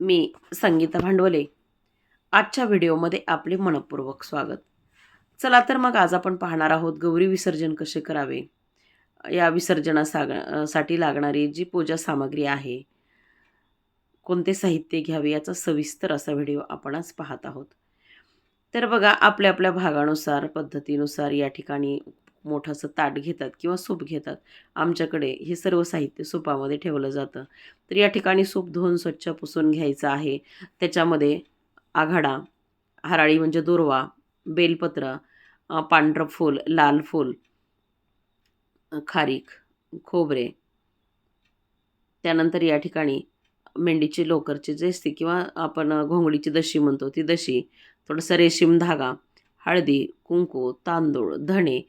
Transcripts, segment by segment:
मी संगीता भांडवले. आजच्या व्हिडिओमध्ये आपले मनपूर्वक स्वागत. चला तर मग आज आपण पाहणार आहोत गौरी विसर्जन कसे करावे? या विसर्जनासागसाठी लागणारी जी पूजा सामग्री आहे कोणते साहित्य घ्यावे याचा सविस्तर असा व्हिडिओ आपण आज पाहत आहोत. तर बघा आपल्या आपल्या भागानुसार पद्धतीनुसार या ठिकाणी मोठंसं ताट घेतात किंवा सूप घेतात. आमच्याकडे हे सर्व साहित्य सूपामध्ये ठेवलं जातं. तर या ठिकाणी सूप धुवून स्वच्छ पुसून घ्यायचं आहे. त्याच्यामध्ये आघाडा हराळी म्हणजे दुर्वा बेलपत्र पांढरं फूल लाल फूल खारीक खोबरे. त्यानंतर या ठिकाणी मेंढीची लोकरची जे असते किंवा आपण घोंगडीची दशी म्हणतो ती दशी. थोडंसं रेशीम धागा हळदी कुंकू तांदूळ धणे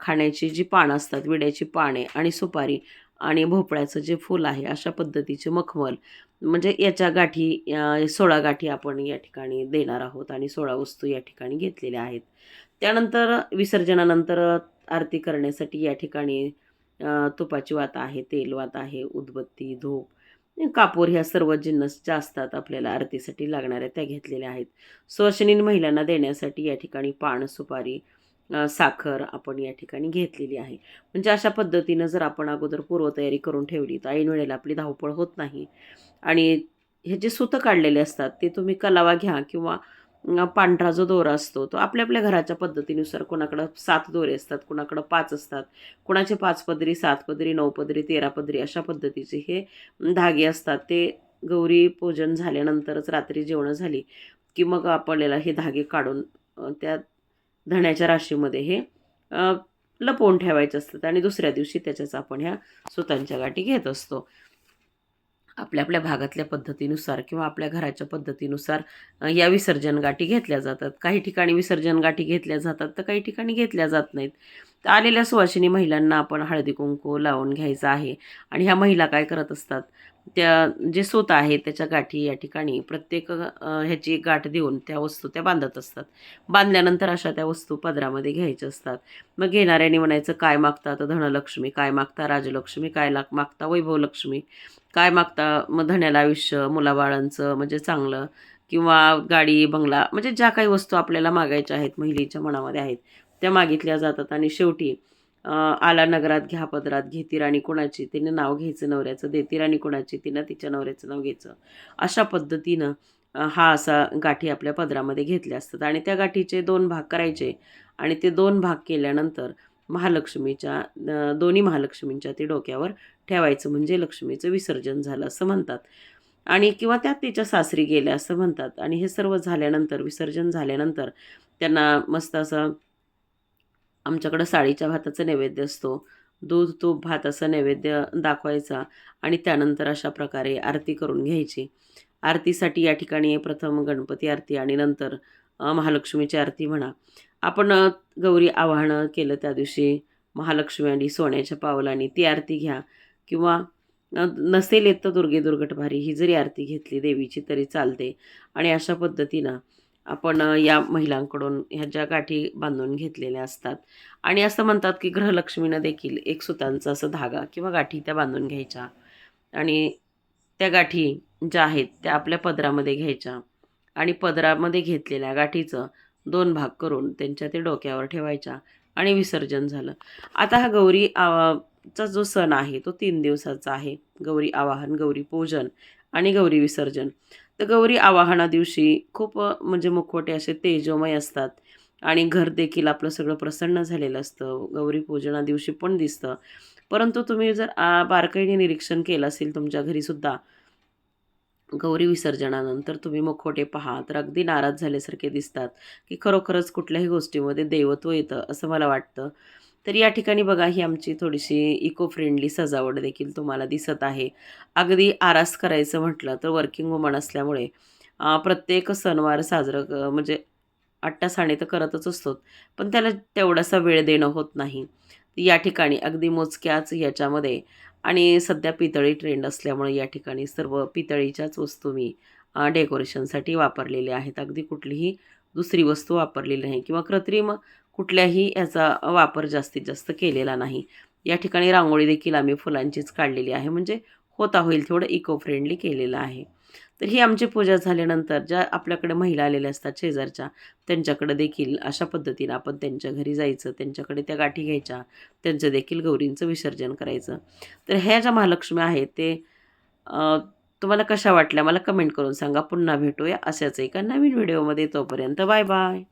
खाण्याची जी पानं असतात विड्याची पाने आणि सुपारी आणि भोपळ्याचं जे फूल आहे अशा पद्धतीचे मखमल. म्हणजे याच्या गाठी सोळा गाठी आपण या ठिकाणी देणार आहोत आणि सोळा वस्तू या ठिकाणी घेतलेल्या आहेत. त्यानंतर विसर्जनानंतर आरती करण्यासाठी या ठिकाणी तुपाची वात आहे तेल वात आहे उदबत्ती धूप कापूर ह्या सर्व जिन्नस ज्या असतात आपल्याला आरतीसाठी लागणाऱ्या त्या घेतलेल्या आहेत. सुवासिनीन महिलांना देण्यासाठी या ठिकाणी पान सुपारी साखर आपण या ठिकाणी घेतलेली आहे. म्हणजे अशा पद्धतीनं जर आपण अगोदर पूर्वतयारी करून ठेवली तर ऐन वेळेला आपली धावपळ होत नाही. आणि हे जे सुतं काढलेले असतात ते तुम्ही कलावा घ्या किंवा पांढरा जो दोरा असतो तो आपल्या आपल्या घराच्या पद्धतीनुसार कोणाकडं सात दोरे असतात कोणाकडं पाच असतात कोणाचे पाच पदरी सात पदरी नऊ पदरी तेरा पदरी अशा पद्धतीचे हे धागे असतात. ते गौरी पूजन झाल्यानंतरच रात्री जेवणं झाली की मग आपल्याला हे धागे काढून त्या धण्याच्या राशीमध्ये हे लपवून ठेवायचे असतात आणि दुसऱ्या दिवशी त्याच्याच आपण ह्या सुतांच्या गाठी घेत असतो. आपल्या आपल्या भागातल्या पद्धतीनुसार किंवा आपल्या घराच्या पद्धतीनुसार या विसर्जन गाठी घेतल्या जातात. काही ठिकाणी विसर्जन गाठी घेतल्या जातात तर काही ठिकाणी घेतल्या जात नाहीत. तर आलेल्या सुवासिनी महिलांना आपण हळदी कुंकू लावून घ्यायचं आहे. आणि ह्या महिला काय करत असतात? त्या जे सूत आहे त्याच्या गाठी या ठिकाणी प्रत्येक ह्याची एक गाठ देऊन त्या वस्तू त्या बांधत असतात. बांधल्यानंतर अशा त्या वस्तू पदरामध्ये घ्यायच्या असतात. मग घेणाऱ्याने म्हणायचं काय मागता तर धनलक्ष्मी? काय मागता राजलक्ष्मी? काय लाग मागता वैभवलक्ष्मी? काय मागता मग धण्याला आयुष्य मुलाबाळांचं म्हणजे चांगलं किंवा गाडी बंगला म्हणजे ज्या काही वस्तू आपल्याला मागायच्या आहेत महिलेच्या मनामध्ये आहेत त्या मागितल्या जातात आणि शेवटी आला नगरात घ्या पदरात घेती राणी कोणाची? तिने नाव घ्यायचं नवऱ्याचं देती राणी कोणाची? तिनं तिच्या नवऱ्याचं नाव घ्यायचं. अशा पद्धतीनं हा असा गाठी आपल्या पदरामध्ये घेतल्या असतात. आणि त्या गाठीचे दोन भाग करायचे. आणि ते दोन भाग केल्यानंतर महालक्ष्मीच्या दोन्ही महालक्ष्मींच्या ते डोक्यावर ठेवायचं म्हणजे लक्ष्मीचं विसर्जन झालं असं म्हणतात. आणि किंवा त्या तिच्या सासरी गेल्या असं म्हणतात. आणि हे सर्व झाल्यानंतर विसर्जन झाल्यानंतर त्यांना मस्त असं आमच्याकडं साडीच्या भाताचं नैवेद्य असतो. दूध तूप भात असं नैवेद्य दाखवायचा आणि त्यानंतर अशा प्रकारे आरती करून घ्यायची. आरतीसाठी या ठिकाणी प्रथम गणपती आरती आणि नंतर महालक्ष्मीची आरती म्हणा. आपण गौरी आवाहनं केलं त्या दिवशी महालक्ष्मी आणि सोन्याच्या पावलाने ती आरती घ्या. किंवा नसेल येत तर दुर्गे दुर्गटभारी ही जरी आरती घेतली देवीची तरी चालते. आणि अशा पद्धतीनं आपण या महिलांकडून ह्या ज्या गाठी बांधून घेतलेल्या असतात. आणि असं म्हणतात की गृहलक्ष्मीनं देखील एक सुतांचा असं धागा किंवा गाठी त्या बांधून घ्यायच्या. आणि त्या गाठी ज्या आहेत त्या आपल्या पदरामध्ये घ्यायच्या. आणि पदरामध्ये घेतलेल्या गाठीचं दोन भाग करून त्यांच्या ते डोक्यावर ठेवायच्या आणि विसर्जन झालं. आता हा गौरी चा जो सण आहे तो तीन दिवसाचा आहे. गौरी आवाहन गौरी पूजन आणि गौरी विसर्जन. तर गौरी आवाहना दिवशी खूप म्हणजे मुखवटे असे तेजोमय असतात. आणि घर देखील आपलं सगळं प्रसन्न झालेलं असतं. गौरी पूजना दिवशी पण दिसतं. परंतु तुम्ही जर आ, बारकाईने निरीक्षण केलं असेल तुमच्या घरीसुद्धा गौरी विसर्जनानंतर तुम्ही मुखवटे पहा. तर अगदी नाराज झाल्यासारखे दिसतात की खरोखरच कुठल्याही गोष्टीमध्ये देवत्व येतं असं मला वाटतं. तर या ठिकाणी बघा ही आमची थोडीशी इको फ्रेंडली सजावट देखील तुम्हाला दिसत आहे. अगदी आरास करायचं म्हटलं तर वर्किंग वुमन असल्यामुळे प्रत्येक सणवार साजरं क- म्हणजे अट्टासाणे तर करतच असतो पण त्याला तेवढासा वेळ देणं होत नाही. या ठिकाणी अगदी मोजक्याच याच्यामध्ये आणि सध्या पितळी ट्रेंड असल्यामुळे या ठिकाणी सर्व पितळीच्याच वस्तू मी डेकोरेशनसाठी वापरलेल्या आहेत. अगदी कुठलीही दुसरी वस्तू वापरलेली नाही किंवा कृत्रिम कुठल्याही याचा वापर जास्तीत जास्त केलेला नाही. या ठिकाणी रांगोळी देखील आम्ही फुलांचीच काढलेली आहे. म्हणजे होता होईल थोडं इको फ्रेंडली केलेलं आहे. तर ही आमची पूजा झाल्यानंतर ज्या आपल्याकडे महिला आलेल्या असतात शेजारच्या त्यांच्याकडे देखील अशा पद्धतीनं आपण त्यांच्या घरी जायचं त्यांच्याकडे त्या गाठी घ्यायच्या त्यांचं देखील गौरींचं विसर्जन करायचं. तर ह्या ज्या महालक्ष्मी आहेत ते तुम्हाला कशा वाटल्या? मला कमेंट करून सांगा. पुन्हा भेटूया अशाच एका नवीन व्हिडिओमध्ये. तोपर्यंत बाय बाय.